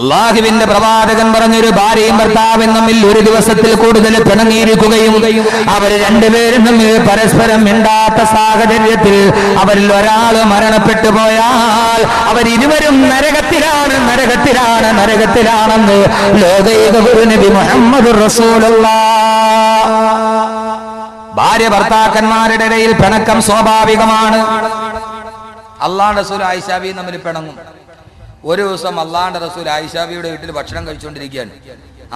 അള്ളാഹുവിന്റെ പ്രവാചകൻ പറഞ്ഞൊരു ഭാര്യയും ഭർത്താവും തമ്മിൽ ഒരു ദിവസത്തിൽ കൂടുതൽ പിണങ്ങിയിരിക്കുകയും അവർ രണ്ടുപേരും തമ്മിൽ പരസ്പരം മിണ്ടാത്ത സാഹചര്യത്തിൽ അവരിൽ ഒരാൾ മരണപ്പെട്ടു പോയാൽ അവരിരുവരും നരകത്തിലാണ് നരകത്തിലാണ് നരകത്തിലാണെന്ന് ലോകൈക ഗുരു നബി മുഹമ്മദ് റസൂലുള്ള ഭാര്യ ഭർത്താക്കന്മാരുടെ ഇടയിൽ പിണക്കം സ്വാഭാവികമാണ്. അള്ളാഹ് റസൂൽ ആയിഷാബിയും തമ്മിൽ പിണങ്ങും. ഒരു ദിവസം അള്ളാഹാന്റെ റസൂൽ ആയിഷാബിയുടെ വീട്ടിൽ ഭക്ഷണം കഴിച്ചുകൊണ്ടിരിക്കുകയാണ്.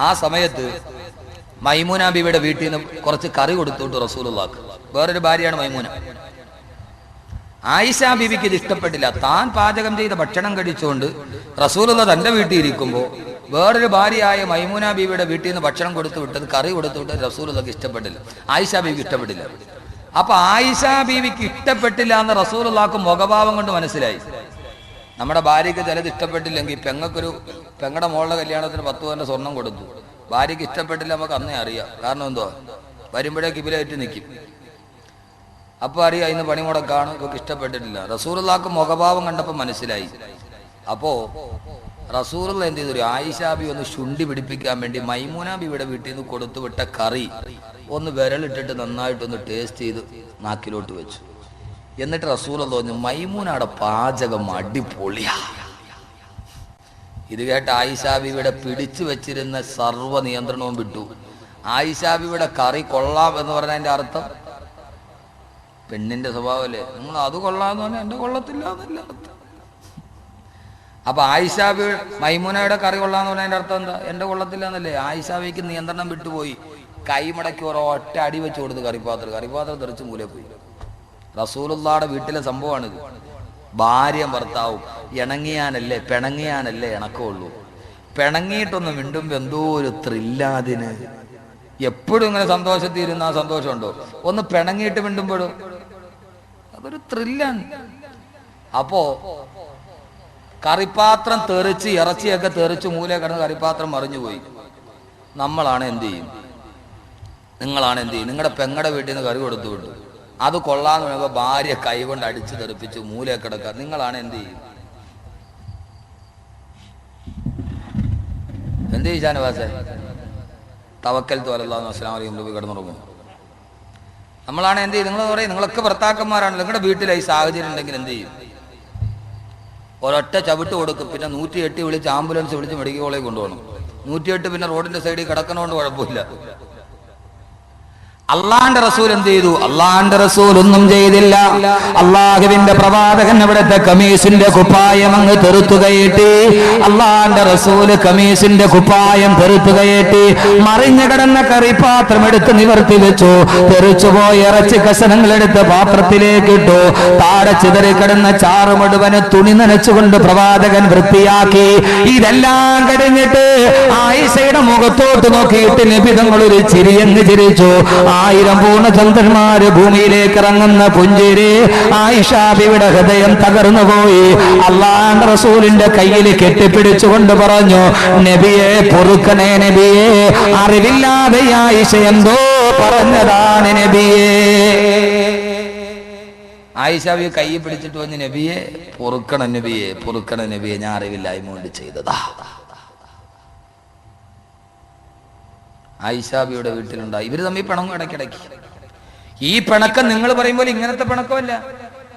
ആ സമയത്ത് മൈമൂന ബിബിയുടെ വീട്ടിൽ നിന്ന് കുറച്ച് കറി കൊടുത്തുകൊണ്ട് റസൂലുള്ളാക്ക് വേറൊരു ഭാര്യയാണ് മൈമൂന. ആയിഷ ബിബിക്ക് ഇത് ഇഷ്ടപ്പെട്ടില്ല. താൻ പാചകം ചെയ്ത ഭക്ഷണം കഴിച്ചുകൊണ്ട് റസൂലുള്ള തന്റെ വീട്ടിൽ ഇരിക്കുമ്പോൾ വേറൊരു ഭാര്യയായ മൈമൂന ബീവിയുടെ വീട്ടിൽ നിന്ന് ഭക്ഷണം കൊടുത്തു വിട്ടത് കറി കൊടുത്തു വിട്ടത് റസൂലുള്ളക്ക് ഇഷ്ടപ്പെട്ടില്ല. ആയിഷ ബീവിക്ക് ഇഷ്ടപ്പെട്ടില്ല. അപ്പൊ ആയിഷ ബീവിക്ക് ഇഷ്ടപ്പെട്ടില്ല എന്ന് റസൂലുള്ളാക്ക് മുഖഭാവം കൊണ്ട് മനസ്സിലായി. നമ്മുടെ ഭാര്യയ്ക്ക് ചിലത് ഇഷ്ടപ്പെട്ടില്ലെങ്കിൽ പെങ്ങൾക്കൊരു പെങ്ങളുടെ മോളുടെ കല്യാണത്തിന് പത്ത് പവന്റെ സ്വർണം കൊടുത്തു. ഭാര്യയ്ക്ക് ഇഷ്ടപ്പെട്ടില്ല നമുക്ക് അന്നേ അറിയാം. കാരണം എന്തോ? വരുമ്പോഴേക്ക് ഇവരായിട്ട് നിൽക്കും അപ്പൊ അറിയാം ഇന്ന് പണിമുടക്കാണ് ഇവർക്ക് ഇഷ്ടപ്പെട്ടിട്ടില്ല. റസൂറുള്ളാക്ക് മുഖഭാവം കണ്ടപ്പോൾ മനസ്സിലായി. അപ്പോൾ റസൂറുള്ള എന്ത് ചെയ്തു? ആയിഷാബി ഒന്ന് ശുണ്ടി പിടിപ്പിക്കാൻ വേണ്ടി മൈമൂനാബിയുടെ വീട്ടിൽ നിന്ന് കൊടുത്തു വിട്ട കറി ഒന്ന് വിരലിട്ടിട്ട് നന്നായിട്ടൊന്ന് ടേസ്റ്റ് ചെയ്ത് നാക്കിലോട്ട് വെച്ചു. എന്നിട്ട് റസൂൽ മൈമൂനയുടെ പാചകം അടിപൊളിയാ. ഇത് കേട്ട് ആയിഷാബിയുടെ പിടിച്ചു വെച്ചിരുന്ന സർവ നിയന്ത്രണവും വിട്ടു. ആയിഷാബിയുടെ കറി കൊള്ളാം എന്ന് പറഞ്ഞതിന്റെ അർത്ഥം? പെണ്ണിന്റെ സ്വഭാവമല്ലേ? നിങ്ങൾ അത് കൊള്ളാന്ന് പറഞ്ഞാൽ എന്റെ കൊള്ളത്തില്ല എന്നല്ല അപ്പൊ ആയിഷാബി മൈമൂനയുടെ കറി കൊള്ളാന്ന് പറഞ്ഞതിന്റെ അർത്ഥം എന്താ? എന്റെ കൊള്ളത്തില്ല എന്നല്ലേ? ആയിഷാബിക്ക് നിയന്ത്രണം വിട്ടുപോയി. കൈമടക്കി ഒരൊറ്റ അടി വെച്ച് കൊടുത്ത് കറിപ്പാത്രം. കറിപ്പാത്രം തെറിച്ച് മൂലെ പോയി. റസൂലുള്ളാടെ വീട്ടിലെ സംഭവമാണിത്. ഭാര്യം ഭർത്താവും ഇണങ്ങിയാനല്ലേ പിണങ്ങിയാനല്ലേ ഇണക്കമുള്ളൂ. പിണങ്ങിയിട്ടൊന്ന് വീണ്ടും എന്തോ ഒരു ത്രില്ലാതിന്. എപ്പോഴും ഇങ്ങനെ സന്തോഷത്തിൽ ഇരുന്ന ആ സന്തോഷമുണ്ടോ? ഒന്ന് പിണങ്ങിയിട്ട് മിണ്ടുമ്പോഴും. അതൊരു ത്രില്ലാണ്. അപ്പോ കറിപ്പാത്രം തെറിച്ച് ഇറച്ചിയൊക്കെ തെറിച്ച് മൂല കിടന്ന് കറിപ്പാത്രം മറിഞ്ഞുപോയി നമ്മളാണ് എന്ത് ചെയ്യും? നിങ്ങളാണ് എന്ത് ചെയ്യും? നിങ്ങളുടെ പെങ്ങടെ വീട്ടിൽ നിന്ന് കറി കൊടുത്തു വിട്ടു അത് കൊള്ളാന്ന് പറയുമ്പോൾ ഭാര്യ കൈകൊണ്ട് അടിച്ചു തെറിപ്പിച്ച് മൂല കിടക്കുക. നിങ്ങളാണ് എന്ത് ചെയ്യും? എന്ത് ചെയ്യും ഷാനവാസേ? തവക്കൽ തോലല്ലാന്ന് അസ്ലാം വലൈക്കും രൂപ കിടന്നുറങ്ങും. നമ്മളാണ് എന്ത് ചെയ്യും? നിങ്ങൾ പറയും നിങ്ങളൊക്കെ ഭർത്താക്കന്മാരാണ് നിങ്ങളുടെ വീട്ടിലെ ഈ സാഹചര്യം ഉണ്ടെങ്കിൽ എന്ത് ചെയ്യും? ഒരൊറ്റ ചവിട്ട് കൊടുക്കും. പിന്നെ നൂറ്റി എട്ട് വിളിച്ച് ആംബുലൻസ് വിളിച്ച് മെഡിക്കൽ കോളേജ് കൊണ്ടുപോകണം. നൂറ്റിയെട്ട് പിന്നെ റോഡിന്റെ സൈഡിൽ കിടക്കണോണ്ട് കുഴപ്പമില്ല. അള്ളാന്റെ റസൂൽ എന്ത് ചെയ്തു? അള്ളാന്റെ റസൂൽ ഒന്നും ചെയ്തില്ല. അള്ളാഹുവിന്റെ പ്രവാചകൻ അവിടുത്തെ കമീസിന്റെ കുപ്പായം അങ്ങ് തെറുത്തുകയേറ്റി അള്ളാന്റെ റസൂൽ കമീസിന്റെ കുപ്പായം തെറുത്തുകയേറ്റി മറിഞ്ഞു കിടന്ന കറിപാത്രം എടുത്ത് നിവർത്തി വെച്ചു. തെറിച്ചുപോയി ഇറച്ചി കഷണങ്ങൾ എടുത്ത് പാത്രത്തിലേക്ക് ഇട്ടു. താഴെ ചിതറി കിടന്ന ചാറു മുഴുവൻ തുണി നനച്ചുകൊണ്ട് പ്രവാചകൻ വൃത്തിയാക്കി. ഇതെല്ലാം കഴിഞ്ഞിട്ട് ആയിഷയുടെ മുഖത്തോട്ട് നോക്കിയിട്ട് നിബിതങ്ങൾ ഒരു ചിരിയങ്ങ് ചിരിച്ചു. ആയിരം പൂർണചന്ദ്രന്മാര് ഭൂമിയിലേക്ക് ഇറങ്ങുന്ന പുഞ്ചേരി ആയിഷാബിയുടെ ഹൃദയം തകർന്നു പോയി. അള്ളാന്റെ റസൂലിന്റെ കയ്യിൽ കെട്ടിപ്പിടിച്ചുകൊണ്ട് പറഞ്ഞു നബിയെ പൊറുക്കണേ നബിയെ അറിവില്ലാതെ ആയിഷ എന്തോ പറഞ്ഞതാണ് നബിയെ. ആയിഷാബി കൈ പിടിച്ചിട്ട് വന്ന് നബിയെ പൊറുക്കണം നബിയെ പൊറുക്കണം നബിയെ ഞാൻ അറിവില്ലായ്മ കൊണ്ട് ചെയ്തതാ. ആയിഷാബിയുടെ വീട്ടിലുണ്ടായി. ഇവർ തമ്മിൽ പിണങ്ങും ഇടയ്ക്കിടയ്ക്ക്. ഈ പിണക്കം നിങ്ങൾ പറയുമ്പോൾ ഇങ്ങനത്തെ പിണക്കമല്ല.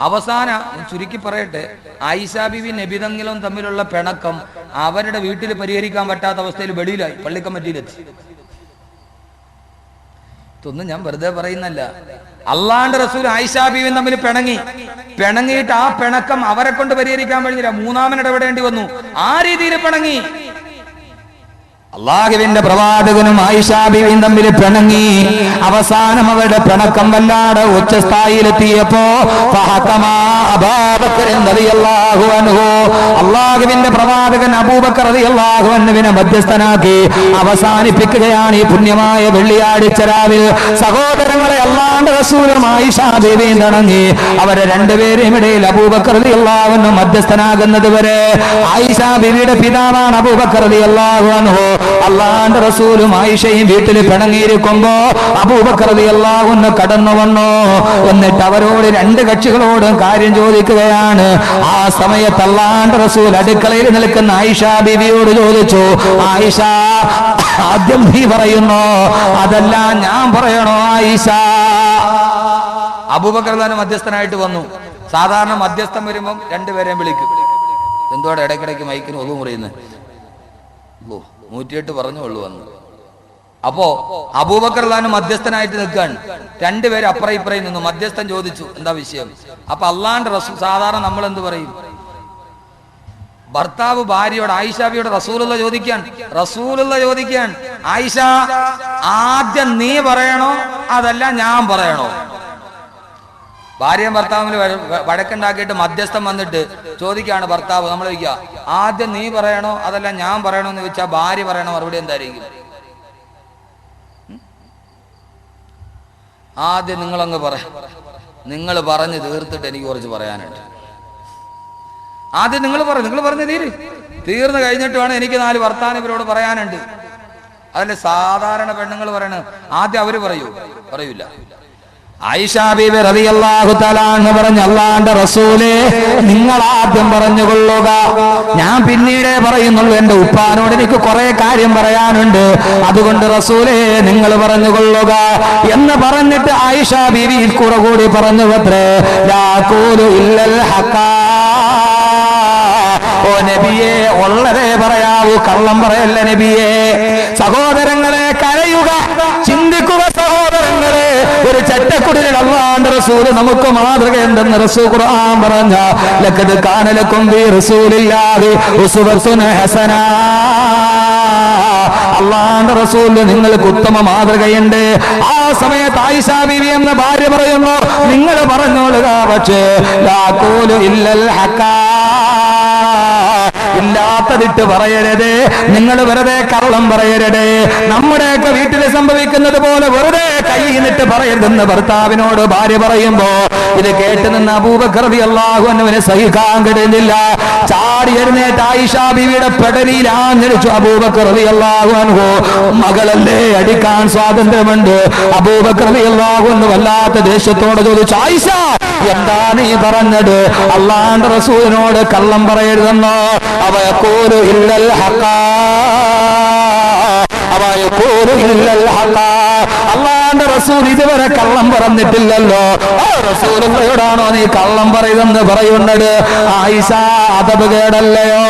അവസാന ചുരുക്കി പറയട്ടെ ആയിഷാബിബി നബിതങ്കിലും തമ്മിലുള്ള പിണക്കം അവരുടെ വീട്ടിൽ പരിഹരിക്കാൻ പറ്റാത്ത അവസ്ഥയിൽ വെളിയിലായി പള്ളിക്കമ്മറ്റിയിലെത്തി ഇതൊന്നും ഞാൻ വെറുതെ പറയുന്നല്ല അള്ളാണ്ട് റസൂൽ ആയിഷാബിയും തമ്മിൽ പിണങ്ങി. പിണങ്ങിയിട്ട് ആ പിണക്കം അവരെ കൊണ്ട് പരിഹരിക്കാൻ കഴിഞ്ഞില്ല. മൂന്നാമൻ ഇടപെടേണ്ടി വന്നു. ആ രീതിയിൽ പിണങ്ങി. അള്ളാഹുവിന്റെ പ്രവാചകനും ആയിഷാബിയും തമ്മിൽ പിണങ്ങി. അവസാനം അവരുടെ പിണക്കം വല്ലാതെ ഉച്ചസ്ഥായിലെത്തിയപ്പോ. അള്ളാഹുവിന്റെ പ്രവാചകൻ അബൂബക്കർ അബൂബക്കറിയാഹുവിനെ മധ്യസ്ഥനാക്കി അവസാനിപ്പിക്കുകയാണ് ഈ പുണ്യമായ വെള്ളിയാഴ്ച രാവിൽ സഹോദരങ്ങളെ അള്ളാന്റെ റസൂലും ആയിഷാബിയും തണങ്ങി അവരെ രണ്ടുപേരെയും ഇടയിൽ അബൂബക്കർ അള്ളാഹുവിനും മധ്യസ്ഥനാകുന്നത് വരെ ആയിഷാ ബിവിയുടെ പിതാവാണ് അബൂബക്കർ അൻഹു. അള്ളാന്റെ റസൂലും ആയിഷയും വീട്ടിൽ പിണങ്ങിയിരിക്കുമ്പോ അപൂപകൃതി എല്ലാം ഒന്ന് കടന്നു വന്നു. എന്നിട്ട് അവരോട് രണ്ട് കക്ഷികളോടും കാര്യം ചോദിക്കുകയാണ്. ആ സമയത്ത് അള്ളാന്റെ റസൂൽ അടുക്കളയിൽ നിൽക്കുന്ന ആയിഷ ബിവിയോട് ചോദിച്ചു ആയിഷ ആദ്യം നീ പറയുന്നു? അതല്ല ഞാൻ പറയണോ ആയിഷ? അബൂബക്കർ മധ്യസ്ഥനായിട്ട് വന്നു. സാധാരണ മധ്യസ്ഥം വരുമ്പം രണ്ടുപേരെയും വിളിക്കും. എന്തോടെ ഇടയ്ക്കിടയ്ക്ക് മൈക്കിന് ഒതു മുറിയുന്നത് നൂറ്റിയെട്ട് പറഞ്ഞുള്ളൂ അന്ന്. അപ്പോ അബൂബക്കർ താൻ മധ്യസ്ഥനായിട്ട് നിൽക്കുകയാണ് രണ്ടുപേരും അപ്പുറം ഇപ്പുറയും നിന്നു. മധ്യസ്ഥൻ ചോദിച്ചു എന്താ വിഷയം? അപ്പൊ അള്ളാന്റെ റസൂ സാധാരണ നമ്മൾ എന്ത് പറയും? ഭർത്താവ് ഭാര്യയോട് ആയിഷാബിയോട് റസൂലുള്ള ചോദിക്കാൻ റസൂലുള്ള ചോദിക്കാൻ ആയിഷ ആദ്യം നീ പറയണോ? അതല്ല ഞാൻ പറയണോ? ഭാര്യയും ഭർത്താവിൽ വഴക്കുണ്ടാക്കിയിട്ട് മധ്യസ്ഥം വന്നിട്ട് ചോദിക്കുകയാണ് ഭർത്താവ് നമ്മൾ ചോദിക്കുക ആദ്യം നീ പറയണോ അതല്ല ഞാൻ പറയണോ? എന്ന് ചോദിച്ചാൽ ഭാര്യ പറയണോ മറുപടി എന്തായിരിക്കും? ആദ്യം നിങ്ങളങ്ങ് പറ. നിങ്ങൾ പറഞ്ഞ് തീർത്തിട്ട് എനിക്ക് കുറച്ച് പറയാനുണ്ട്. ആദ്യം നിങ്ങൾ പറ. നിങ്ങൾ പറഞ്ഞ് തീര്. തീർന്നു കഴിഞ്ഞിട്ട് വേണം എനിക്ക് നാല് വർത്താനം ഇവരോട് പറയാനുണ്ട്. അതല്ലേ സാധാരണ പെണ്ണുങ്ങൾ പറയണത്? ആദ്യം അവർ പറയൂ. പറയൂല. ആയിഷ ബീബി റളിയല്ലാഹു തആല എന്ന് പറഞ്ഞ അള്ളാന്റെ റസൂലേ നിങ്ങൾ ആദ്യം പറഞ്ഞുകൊള്ളുക. ഞാൻ പിന്നീടേ പറയുന്നുള്ളൂ എന്റെ ഉപ്പാനോട് എനിക്ക് കുറെ കാര്യം പറയാനുണ്ട്. അതുകൊണ്ട് റസൂലേ നിങ്ങൾ പറഞ്ഞുകൊള്ളുക. എന്ന് പറഞ്ഞിട്ട് ആയിഷ ബീവി കൂടെ കൂടി പറഞ്ഞു പത്രേ ഇല്ലൽ ഓ നബിയെ ഉള്ളതേ പറയാവൂ കള്ളം പറയല്ല നബിയെ. സഹോദരങ്ങളെ ഒരു ചട്ടക്കുടിലിൽ അള്ളാന്റെ റസൂൽ നമുക്ക് മാതൃക എന്തെന്ന് റസൂ ഖുർആൻ പറഞ്ഞ ലക്കത് കാനലക്കും ബി റസൂലില്ലാതെ ഉസ്വത്തുൻ ഹസനാ. അള്ളാന്റെ റസൂലിന് നിങ്ങൾക്ക് ഉത്തമ മാതൃകയുണ്ട്. ആ സമയത്ത് ആയിഷാ ബീവി എന്ന ഭാര്യ പറയുന്നു നിങ്ങൾ പറഞ്ഞോളുക പക്ഷേ ലാക്കോലു ഇല്ലൽ ഹക്കാ. ഇല്ലാത്തതിട്ട് പറയരുത്. നിങ്ങൾ വെറുതെ കള്ളം പറയരുത്. നമ്മുടെയൊക്കെ വീട്ടിൽ സംഭവിക്കുന്നത് പോലെ വെറുതെ കൈ നിട്ട് പറയരുതെന്ന് ഭർത്താവിനോട് ഭാര്യ പറയുമ്പോ ഇത് കേട്ട് നിന്ന് അബൂബക്രതി അള്ളാഹു എന്നവന് സഹിക്കാൻ കഴിയുന്നില്ല ചാടി എഴുന്നേറ്റ് ആയിഷ ബിവിയുടെ പെടലിയിൽ ആഞ്ഞടിച്ചു അനുഭവ മകളല്ലേ അടിക്കാൻ സ്വാതന്ത്ര്യമുണ്ട്. അബൂബക്രതി അള്ളാഹു എന്ന് വല്ലാത്ത ദേഷ്യത്തോടെ ചോദിച്ചു ആയിഷ എന്താ നീ പറഞ്ഞത്? അള്ളാന്റെ റസൂലിനോട് കള്ളം പറയരുതെന്നോ? അവ ഇല്ലല്ല ഇല്ലൽ അള്ളാന്റെ റസൂൽ ഇതുവരെ കള്ളം പറഞ്ഞിട്ടില്ലല്ലോ. ആ റസൂലുള്ളയോടാണോ നീ കള്ളം പറയുതെന്ന് പറയുന്നത്? ആയിഷ അതപ് കേടല്ലയോ?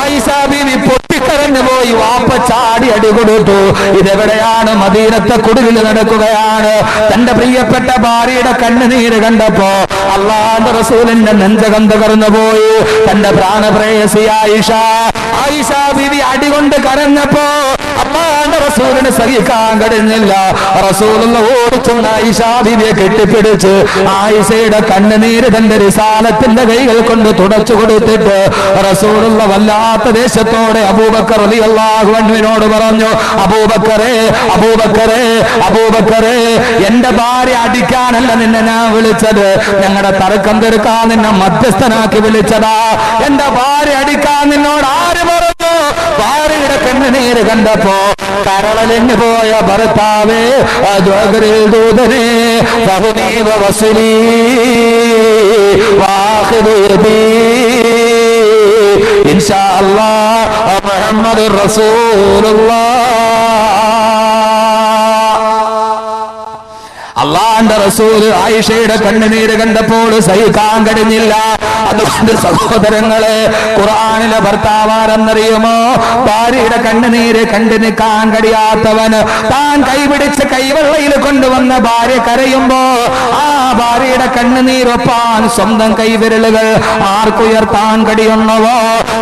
ആയിഷ ബീവി പൊട്ടിക്കരഞ്ഞു പോയി വാപ്പ ചാടി അടി കൊടുത്തു. ഇതെവിടെയാണ്? മദീനത്തെ കുടിലിൽ നടക്കുകയാണ്. തന്റെ പ്രിയപ്പെട്ട ഭാര്യയുടെ കണ്ണുനീര് കണ്ടപ്പോ അള്ളാന്റെ റസൂലിന്റെ നെഞ്ചകം തകർന്നു പോയി. തന്റെ പ്രാണപ്രേയസി ആയിഷ. ആയിഷ ബീവി അടികൊണ്ട് കരഞ്ഞപ്പോ അള്ളാന്റെ റസൂലിന് സഹിക്കാൻ കഴിഞ്ഞില്ല. റസൂലുള്ള ഓടിച്ചുകൊണ്ട് ആയിഷ ബീവിയെ കെട്ടിപ്പിടിച്ച് ആയിഷയുടെ കണ്ണുനീര് തന്റെ റിസാലത്തിന്റെ കൈകൾ കൊണ്ട് തുടച്ചു കൊടുത്തിട്ട് റസൂലുള്ള വല്ലാത്ത ദേശത്തോടെ അബൂബക്കർ റളിയല്ലാഹു അള്ളാഹുവിനോട് പറഞ്ഞു അബൂബക്കറേ അബൂബക്കറേ അബൂബക്കറേ എന്റെ ഭാര്യ അടിക്കാനല്ല നിന്നെ ഞാൻ വിളിച്ചത്. ഞങ്ങളുടെ തർക്കം തീർക്കാൻ നിന്നെ മധ്യസ്ഥനാക്കി വിളിച്ചതാ. എന്റെ ഭാര്യ അടിക്കാൻ നിന്നോട് ആര് ഭാര്യയുടെ കണ്ണുനീര് കണ്ടപ്പോ കരളലിഞ്ഞു പോയ ഭർത്താവേ ദൂതനെ ബഹുനീവ വസുലീ വാഹിദീ ഇൻഷാ റസൂലുള്ളാഹ് അള്ളാന്റെ റസൂൽ ആയിഷയുടെ കണ്ണുനീര് കണ്ടപ്പോൾ സഹിക്കാൻ കഴിഞ്ഞില്ല. സഹോദരങ്ങളെ ഖുറാനിലെ ഭർത്താവാരെന്നറിയുമോ? ഭാര്യയുടെ കണ്ണുനീര് കണ്ടു നിൽക്കാൻ കഴിയാത്തവന് താൻ കൈപിടിച്ച് കൈവെള്ളയിൽ കൊണ്ടുവന്ന ഭാര്യ കരയുമ്പോ ആ ഭാര്യയുടെ കണ്ണുനീരൊപ്പാൻ സ്വന്തം കൈവിരലുകൾ ആർക്കുയർത്താൻ കഴിയുന്നവോ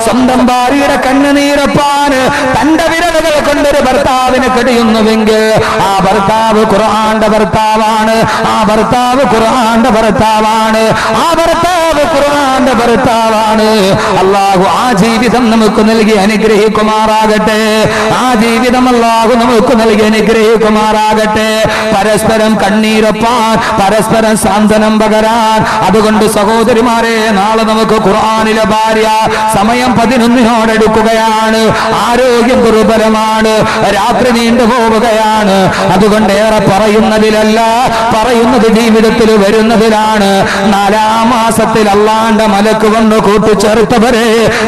സ്വന്തം ഭാര്യയുടെ കണ്ണുനീരൊപ്പാൻ തന്റെ വിരലുകൾ കൊണ്ടൊരു ഭർത്താവിന് കഴിയുന്നുവെങ്കിൽ ആ ഭർത്താവ് ഖുർആന്റെ ഭർത്താവാണ്. ആ ഭർത്താവ് ഖുർആന്റെ ഭർത്താവാണ്. ആ ഭർത്താവ് ഖുർആന്റെ ഭർത്താവാണ്. അള്ളാഹു ആ ജീവിതം നമുക്ക് നൽകി അനുഗ്രഹിക്കുമാറാകട്ടെ. ആ ജീവിതം അള്ളാഹു നമുക്ക് നൽകി അനുഗ്രഹിക്കുമാറാകട്ടെ. പരസ്പരം കണ്ണീരൊപ്പാൻ പരസ്പരം സാന്ത്വനം പകരാൻ. അതുകൊണ്ട് സഹോദരിമാരെ നാളെ നമുക്ക് ഖുർആാനിലെ ഭാര്യ സമയം പതിനൊന്നിനോടെടുക്കുകയാണ് ആരോഗ്യം ദുർബലമാണ് രാത്രി നീണ്ടു പോവുകയാണ്. അതുകൊണ്ട് ഏറെ പറയുന്നതിലല്ല പറയുന്നത് ജീവിതത്തിൽ വരുന്നതിലാണ്. നാലാം മാസത്തിൽ അള്ളാന്റെ മലക്ക് വന്ന് കൂട്ടിച്ചേർത്തവരെ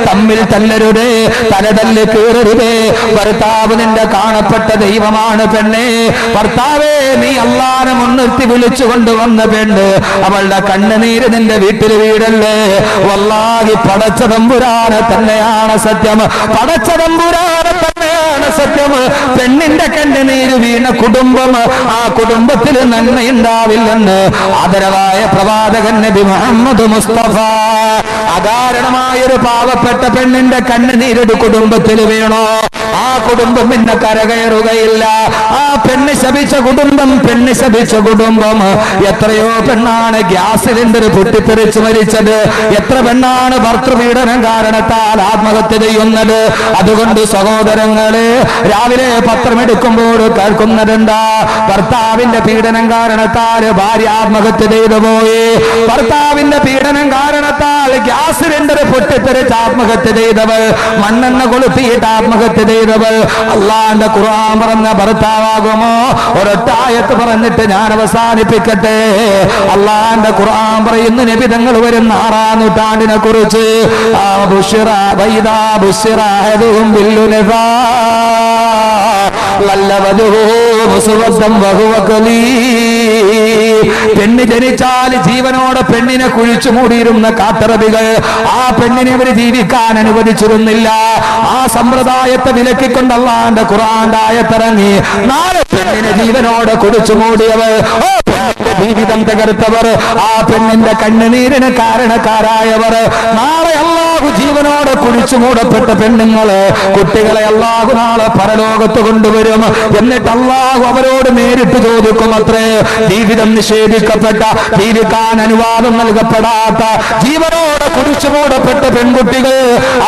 തമ്മിൽ തല്ലരുതേ തലതല്ല് കീറരുതേ. ഭർത്താവ് നിന്റെ കാണപ്പെട്ട ദൈവമാണ് പെണ്ണേ. ഭർത്താവേ നീ അള്ളാനെ മുൻനിർത്തി വിളിച്ചു കൊണ്ടുവന്ന പെണ്ണ് അവളുടെ കണ്ണുനീര് നിന്റെ വീട്ടിൽ വീടല്ലേ? വല്ലാഹി പടച്ച തമ്പുരാനെ തന്നെയാണ് സത്യം. പടച്ച തമ്പുരാനെ തന്നെയാണ് സത്യം. പെണ്ണിന്റെ കണ്ണുനീര് വീണ കുടുംബം ആ കുടുംബത്തിൽ നന്മയുണ്ടാവില്ലെന്ന് ആദരവായ പ്രവാചകൻ നബി മുഹമ്മദ് മുസ്തഫ. അകാരണമായൊരു പാവപ്പെട്ട പെണ്ണിന്റെ കണ്ണുനീരൊരു കുടുംബത്തിൽ വീണോ. കുടുംബം പിന്നെ കരകയറുകയില്ല. ആ പെണ്ണ് ശപിച്ച കുടുംബം പെണ്ണ് ശപിച്ച കുടുംബം. എത്രയോ പെണ്ണാണ് ഗ്യാസ് സിലിണ്ടർ പൊട്ടിത്തെറിച്ച് മരിച്ചത്. എത്ര പെണ്ണാണ് ഭർത്തൃപീഡനം കാരണത്താൽ ആത്മഹത്യ ചെയ്യുന്നത്. അതുകൊണ്ട് സഹോദരങ്ങളെ രാവിലെ പത്രമെടുക്കുമ്പോൾ കേൾക്കുന്നതെന്താ? ഭർത്താവിന്റെ പീഡനം കാരണത്താൽ ഭാര്യ ആത്മഹത്യ ചെയ്തു പോയി. ഭർത്താവിന്റെ പീഡനം കാരണത്താൽ ഗ്യാസ് സിലിണ്ടർ പൊട്ടിത്തെറിച്ച് ആത്മഹത്യ ചെയ്തവൾ. മണ്ണെണ്ണ കൊളുത്തിയിട്ട് ആത്മഹത്യ ചെയ്തവൾ. അള്ളാന്റെ ഖുർആൻ പറഞ്ഞ ഭർത്താവാകുമോ? ഒരൊട്ടായത്ത് പറഞ്ഞിട്ട് ഞാൻ അവസാനിപ്പിക്കട്ടെ. അള്ളാന്റെ ഖുർആൻ പറയുന്ന നിബിതങ്ങൾ വരുന്ന ആറാം നൂറ്റാണ്ടിനെ കുറിച്ച്. മുസ്വദ്ദം വഹുവ കലീം. പെണ്ണ് ജനിച്ചാൽ ജീവനോടെ പെണ്ണിനെ കുഴിച്ചു മൂടിയിരുന്ന കാട്ടറബികൾ ആ പെണ്ണിനെ ഇവർ ജീവിക്കാൻ അനുവദിച്ചിരുന്നില്ല. ആ സമ്പ്രദായത്തെ വിലക്കിക്കൊണ്ടല്ലാണ്ട് ഖുറാൻ ആയത്തിറങ്ങി. നാല് പെണ്ണിനെ ജീവനോടെ കുഴിച്ചു മൂടിയവർ. ഓ പെണ്ണിന്റെ ജീവിതം തകർത്തവർ ആ പെണ്ണിന്റെ കണ്ണുനീരിന് കാരണക്കാരായവർ. നാളെ അള്ളാഹു ജീവനോടെ കുഴിച്ചു മൂടപ്പെട്ട പെണ്ണുങ്ങൾ കുട്ടികളെ അള്ളാഹു നാളെ പരലോകത്ത് കൊണ്ടുവരും. എന്നിട്ട് അള്ളാഹു അവരോട് നേരിട്ട് ചോദിക്കും അത്രേ ജീവിതം നിഷേധിക്കപ്പെട്ട ജീവിക്കാൻ അനുവാദം നൽകപ്പെടാത്ത ജീവനോടെ കുഴിച്ചു മൂടപ്പെട്ട പെൺകുട്ടികൾ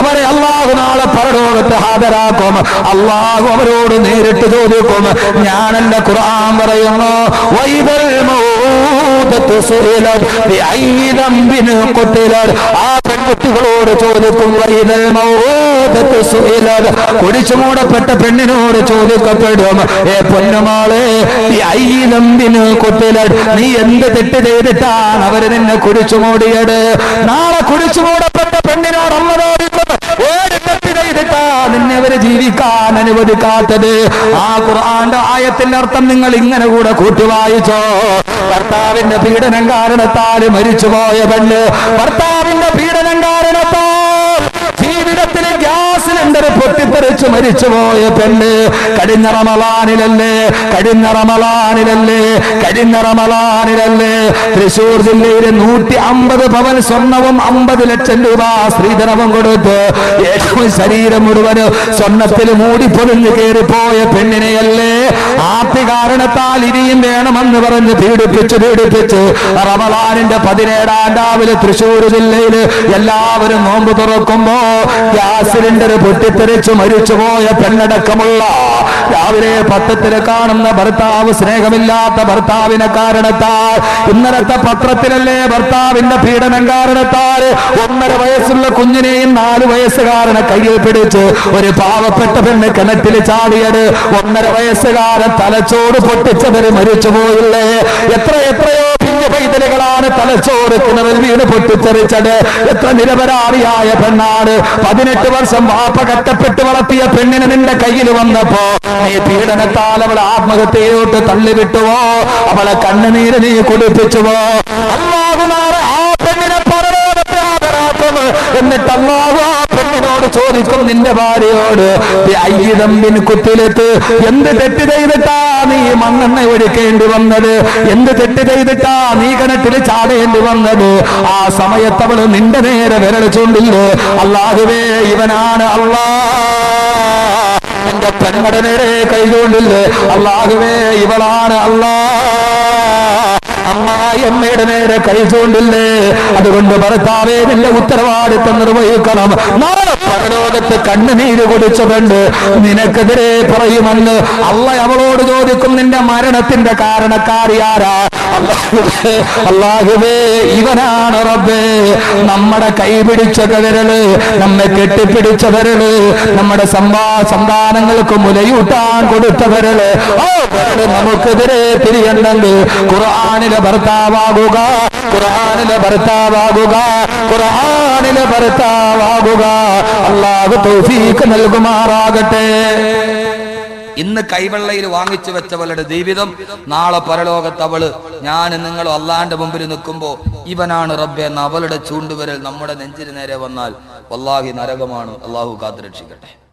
അവരെ അള്ളാഹു നാളെ പരലോകത്ത് ഹാജരാക്കും. അള്ളാഹു അവരോട് നേരിട്ട് ചോദിക്കും ഞാൻ എന്റെ ഖുർആൻ പറയുന്നു മൗദത്ത് സുഇലത് ബിഅയ്യി ഖുതിലത് ആ പെൺകുട്ടികളോട് ചോദിക്കും വൈദൽ മൗദത്ത് സുഇലത് കുടിച്ചു മൂടപ്പെട്ട പെണ്ണിനോട് ചോദിക്കപ്പെടും ഏ പൊന്നുമാളെ ബിഅയ്യി ദംബിൻ ഖുതിലത് നീ എന്ത് തെറ്റ് ചെയ്തിട്ടാണ് അവർ നിന്നെ കുടിച്ചു മൂടിയത് നാളെ കുടിച്ചു മൂടപ്പെട്ട പെണ്ണിനോട് അവർ ജീവിക്കാൻ അനുവദിക്കാത്തത്. ആ ഖുർആന്റെ ആയത്തിന്റെ അർത്ഥം നിങ്ങൾ ഇങ്ങനെ കൂടെ കൂട്ടി വായിച്ചോ. ഭർത്താവിന്റെ പീഡനം കാരണത്താൽ മരിച്ചുപോയ പെണ്ണ് ഭർത്താവിന്റെ പീഡനം ജീവിതത്തിൽ സിലിണ്ടർ പൊട്ടിത്തെറിച്ച് മരിച്ചുപോയ പെണ്ണ് കഴിഞ്ഞ റമലാനിലല്ലേ കഴിഞ്ഞ റമലാനിലല്ലേ റമലാനിലല്ലേ തൃശൂർ ജില്ലയിലെ നൂറ്റി അമ്പത് പവൻ സ്വർണവും അമ്പത് ലക്ഷം രൂപ സ്ത്രീധനവും കൊടുത്ത് ഏറ്റവും ശരീരം മുഴുവൻ സ്വർണത്തിൽ മൂടി പൊതിഞ്ഞു കയറിപ്പോയ പെണ്ണിനെയല്ലേ? ആദ്യ കാരണത്താൽ ഇനിയും വേണമെന്ന് പറഞ്ഞ് പീഡിപ്പിച്ച് പീഡിപ്പിച്ച് റമലാനിന്റെ പതിനേഴാം രാവിലെ തൃശൂർ ജില്ലയിൽ എല്ലാവരും നോമ്പ് തുറക്കുമ്പോ ഗ്യാസ് സിലിണ്ടർ പൊട്ടിത്തെറിച്ച് മരിച്ചുപോയ പെണ്ണടക്കമുള്ള രാവിലെ പത്രത്തിൽ കാണുന്ന ഭർത്താവ് സ്നേഹമില്ലാത്ത ഭർത്താവിനെ കാരണത്താൽ ഇന്നലത്തെ പത്രത്തിലല്ലേ ഭർത്താവിന്റെ പീഡനം കാരണത്താൽ ഒന്നര വയസ്സുള്ള കുഞ്ഞിനെയും നാല് വയസ്സുകാരനെ കയ്യിൽ പിടിച്ച് ഒരു പാവപ്പെട്ട പെണ്ണ് കിണറ്റിൽ ചാടിയത് ഒന്നര വയസ്സുകാരൻ തലച്ചോട് പൊട്ടിച്ചവര് മരിച്ചുപോയില്ലേ എത്ര എത്രയോ പിഞ്ഞു പൈതലുകളാണ് തലച്ചോറ് കിണറിൽ വീണ് പൊട്ടിച്ചെറിച്ചത് എത്ര നിരപരാധിയായ പെണ്ണാണ്. പതിനെട്ട് വർഷം വാപ്പ കട്ടപ്പെട്ട് വളർത്തിയ പെണ്ണിന് നിന്റെ കയ്യിൽ വന്നപ്പോ നീ പീഡനത്താൽ അവൾ ആത്മഹത്യയിലോട്ട് തള്ളിവിട്ടുവോ? അവളെ കണ്ണുനീര് നീ കുടിപ്പിച്ചുവോ അല്ലാതെ ആ പെണ്ണിനെ എന്നിട്ട് പെണ്ണിനോട് ചോദിക്കും നിന്റെ ഭാര്യയോട് അയ്യതമ്പിൻ കുത്തിലെത്ത്. എന്ത് തെറ്റ് ചെയ്തിട്ടാ നീ മണ്ണെണ്ണ ഒഴിക്കേണ്ടി വന്നത്? എന്ത് തെറ്റ് ചെയ്തിട്ടാ നീ കിണറ്റിൽ ചാടേണ്ടി വന്നത്? ആ സമയത്ത് അവൾ നിന്റെ നേരെ വിരൽ ചൂണ്ടില്ലേ അള്ളാഹുവേ ഇവനാണ് അള്ളാ എന്റെ പെൺമട നേരെ കൈകൊണ്ടില്ലേ അള്ളാഹുവേ ഇവളാണ് അള്ളാ അമ്മയുടെ നേരെ കൈ ചൂണ്ടില്ലേ? അതുകൊണ്ട് ഭർത്താവേ നിന്റെ ഉത്തരവാദിത്തം നിർവഹിക്കണം. നാളെ പരലോകത്ത് കണ്ണുനീര് കുടിച്ചതുണ്ട്. നിനക്കെതിരെ പറയുമെന്ന് അള്ള അവളോട് ചോദിക്കും നിന്റെ മരണത്തിന്റെ കാരണക്കാരിയാരാ അല്ലാഹുവേ ഇവനാണ് റബ്ബേ. നമ്മുടെ കൈ പിടിച്ച വിരൽ നമ്മെ കെട്ടിപ്പിടിച്ച നമ്മുടെ സമ്പാ സന്താനങ്ങൾക്ക് മുലയൂട്ടാൻ കൊടുത്ത വിരൽ നമുക്കെതിരെ തിരിയണ്ടെങ്കിൽ ഖുർആാനിലെ ഭർത്താവാകുക ഖുർആാനിലെ ഭർത്താവാകുക ഖുർആാനിലെ ഭർത്താവാകുക. അള്ളാഹു തൗഫീക്ക് നൽകുമാറാകട്ടെ. ഇന്ന് കൈവെള്ളയിൽ വാങ്ങിച്ചു വെച്ചവളുടെ ജീവിതം നാളെ പരലോകത്ത് അവൾ. ഞാൻ നിങ്ങൾ അള്ളാന്റെ മുമ്പിൽ നിൽക്കുമ്പോ ഇവനാണ് റബ്ബെ എന്ന അവളുടെ ചൂണ്ടുവരൽ നമ്മുടെ നെഞ്ചിന് നേരെ വന്നാൽ. വല്ലാഹി നരകമാണ്. അള്ളാഹു കാത്തുരക്ഷിക്കട്ടെ.